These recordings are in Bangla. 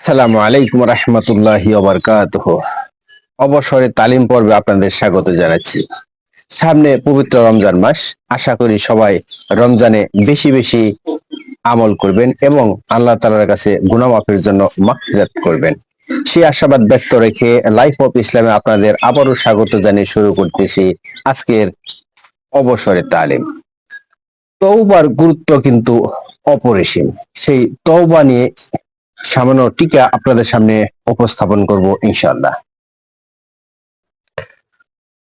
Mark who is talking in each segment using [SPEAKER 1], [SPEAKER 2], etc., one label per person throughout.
[SPEAKER 1] আসসালামু আলাইকুম রহমতুল্লাহ ওবরকাতহ অবসরে তালিম পর্বে আপনাদের স্বাগত জানাচ্ছি। সামনে পবিত্র রমজান মাস, আশা করি সবাই রমজানে বেশি বেশি আমল করবেন এবং আল্লাহ তালার কাছে গুণামাফের জন্য মাফিরাত করবেন। সেই আশাবাদ ব্যক্ত রেখে লাইফ অফ ইসলামে আপনাদের আবারও স্বাগত জানিয়ে শুরু করতেছি আজকের অবসরে তালিম। তৌবার গুরুত্ব কিন্তু অপরিসীম। সেই তৌবা নিয়ে সামান্য টিকা আপনাদের সামনে উপস্থাপন করব, ইনশাআল্লাহ।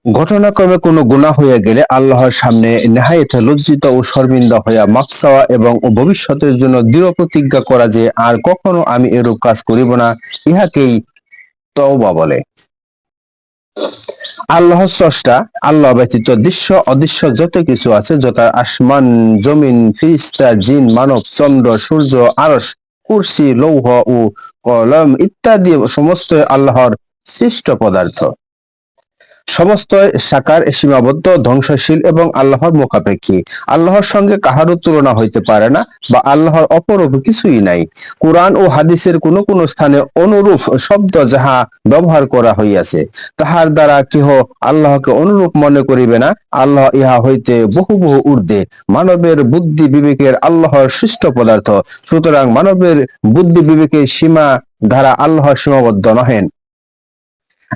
[SPEAKER 1] ঘটনাক্রমে কোনো গুনাহ হইয়া গেলে আল্লাহর সামনে নেহায়েত লজ্জিত ও শর্মিন্দা হইয়া চাওয়া এবং ভবিষ্যতের জন্য দৃঢ় প্রতিজ্ঞা করা যে আর কখনো আমি এরূপ কাজ করিব না, ইহাকেই তওবা বলে। আল্লাহ স্রষ্টা, আল্লাহ ব্যতীত দৃশ্য অদৃশ্য যত কিছু আছে যথা আসমান, জমিন, ফিরিস্তা, জিন, মানব, চন্দ্র, সূর্য আরস কুরসি লৌহ ও কলম ইত্যাদি সমস্ত আল্লাহর সৃষ্ট পদার্থ। সমস্ত সাকার সীমাবদ্ধ, ধ্বংসশীল এবং আল্লাহর মোকাপেক্ষী আল্লাহর সঙ্গে কাহারও তুলনা হইতে পারে না বা আল্লাহর অপরূপ কিছুই নাই। কোরআন ও হাদিসের কোন কোন স্থানে অনুরূপ শব্দ যাহা ব্যবহার করা হইয়াছে, তাহার দ্বারা কেহ আল্লাহকে অনুরূপ মনে করিবে না। আল্লাহ ইহা হইতে বহু বহু ঊর্ধ্বে। মানবের বুদ্ধি বিবেকের আল্লাহর সৃষ্ট পদার্থ। সুতরাং মানবের বুদ্ধি বিবেকের সীমা দ্বারা আল্লাহ সীমাবদ্ধ নহেন।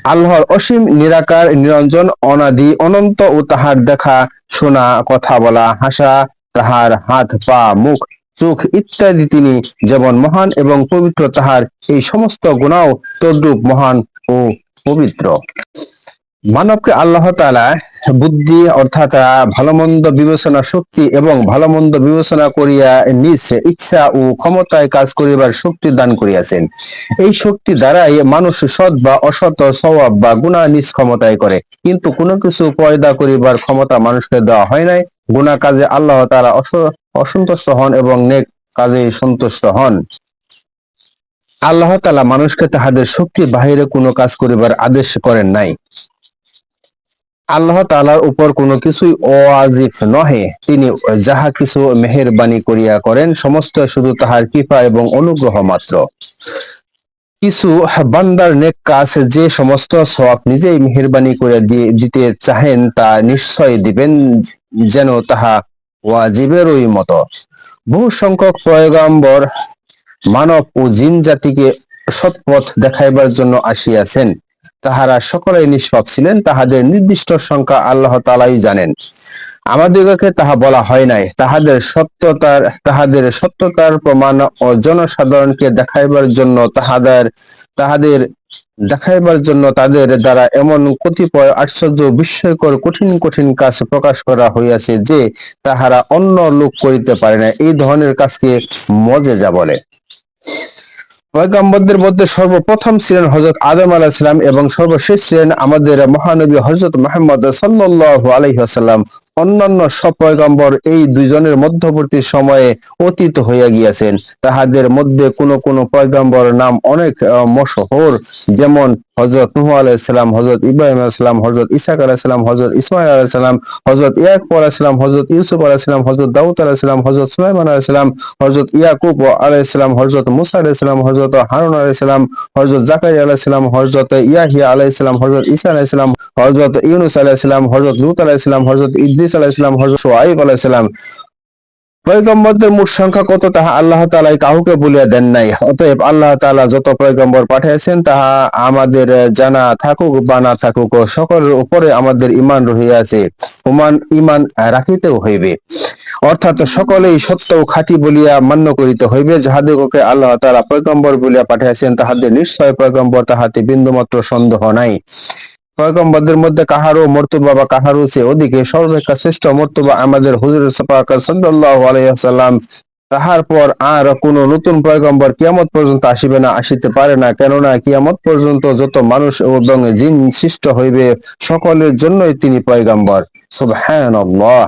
[SPEAKER 1] আল্লাহর অসীম নিরাকার, নিরঞ্জন, অনাদি, অনন্ত ও তাহার দেখা শোনা কথা বলা হাসা, তাহার হাত, পা, মুখ, চোখ ইত্যাদি তিনি যেমন মহান এবং পবিত্র, তাহার এই সমস্ত গুণাও তদ্রূপ মহান ও পবিত্র। মানবকে আল্লাহ তালা বুদ্ধি অর্থাৎ ভালো মন্দ বিবেচনা শক্তি এবং ভালো মন্দ বিবেচনা করিয়া নিজ ইচ্ছা ও ক্ষমতায় কাজ করিবার শক্তি দান করিয়াছেন। এই শক্তি দ্বারাই মানুষ সৎ বা অসৎ স্বভাব বা গুণা নিজ ক্ষমতায় করে। কিন্তু কোনো কিছু পয়দা করিবার ক্ষমতা মানুষকে দেওয়া হয় নাই। গুণা কাজে আল্লাহ তারা অসন্তুষ্ট হন এবং নেক কাজে সন্তুষ্ট হন। আল্লাহ তালা মানুষকে তাহাদের শক্তি বাহিরে কোনো কাজ করিবার আদেশ করেন নাই। আল্লাহ তালার উপর কোনো কিছুই অআজিব নহে। তিনি যাহা কিছু মেহেরবানি করিয়া করেন, সমস্ত শুধু তাহার কৃপা এবং অনুগ্রহ মাত্র। কিছু বান্দার নেক কাজ যে সমস্ত সব নিজেই মেহেরবানি করে দিতে চাহেন, তা নিশ্চয় দিবেন যেন তাহা ওয়াজিবেরই মতো। বহু সংখ্যক পয়গাম্বর মানব ও জিন জাতিকে সৎপথ দেখাইবার জন্য আসিয়াছেন। তাহারা সকলেই নিষ্পাপ ছিলেন, তাহাদের নির্দিষ্ট সংখ্যা আল্লাহ তালাই জানেন। আমাদিগকে তাহা বলা হয় নাই। তাহাদের সত্যতার তাহাদের সত্যতার প্রমাণ ও জনসাধারণকে দেখাইবার জন্য তাহাদের তাহাদের দেখাইবার জন্য তাদের দ্বারা এমন কতিপয় আশ্চর্য, বিস্ময়কর, কঠিন কঠিন কাজ প্রকাশ করা হইয়াছে যে তাহারা অন্য লোক করিতে পারে না। এই ধরনের কাজকে মজেজা বলে। পয়গাম্বরদের মধ্যে সর্বপ্রথম ছিলেন হজরত আদম আলাহিসাম এবং সর্বশেষ ছিলেন আমাদের মহানবী হজরত মোহাম্মদ সাল্লাহ আলহিহাসাল্লাম অন্যান্য সব পয়গম্বর এই দুইজনের মধ্যবর্তী সময়ে অতীত হইয়া গিয়াছেন তাহাদের মধ্যে কোন কোন পয়গম্বর নাম অনেক মশহর যেমন হজরত নুহ আলাইসালাম হজরত ইব্রাহিম আলাইসালাম হজরত ইসাক আলাইসালাম হজরত ইসমাইল আলাইসালাম হজরত ইয়াকুব আলাইসালাম হজরত ইউসুফ আলাইসালাম হজরত দাউদ আলাইসালাম হজরত সুলাইমান আলাইসালাম হজরত ইয়াকুব আলাইসালাম হজরত মুসা আলাইসালাম হজরত হারুন আলাইসালাম হজরত জাকারি আলাইসালাম হজরত ইয়াহিয়া আলাইসালাম হজরত ইসা আলাইসালাম হজরত ইউনুস আলাইসালাম হজরত লুত আলাইসালাম হজরত ইদ্রিস আলাইসালাম হজরত সোয়াইব আলাইসালাম পয়গম্বরদের মোট সংখ্যা কত? তাহা আল্লাহ তালাই কাউকে বলিয়া দেন নাই। অতএব আল্লাহ তালা যত পয়গম্বর পাঠিয়েছেন, তাহা আমাদের জানা থাকুক বা না থাকুক, সকলের উপরে আমাদের ইমান রহিয়াছে ওমান ইমান রাখিতেও হইবে। অর্থাৎ সকলেই সত্য ও খাঁটি বলিয়া মান্য করিতে হইবে, যাহাদিগকে আল্লাহ তালা পয়গম্বর বলিয়া পাঠিয়েছেন, তাহাদের নিশ্চয় পয়গম্বর তাহাতে বিন্দুমাত্র সন্দেহ নাই। পয়গম্বরদের মধ্যে কাহারও মর্তবা বা কাহারও চেয়ে ওদিকে সর্বাপেক্ষা শ্রেষ্ঠ মর্তবা আমাদের হুজুর সাল্লাল্লাহু সাল্লাহ আলাইসাল্লাম তাহার পর আর কোন নতুন পয়গম্বর কিয়ামত পর্যন্ত আসিবে না, আসিতে পারে না। কেননা কিয়ামত পর্যন্ত যত মানুষ এবং জিন সৃষ্ট হইবে, সকলের জন্যই তিনি পয়গম্বর। সুবহানাল্লাহ।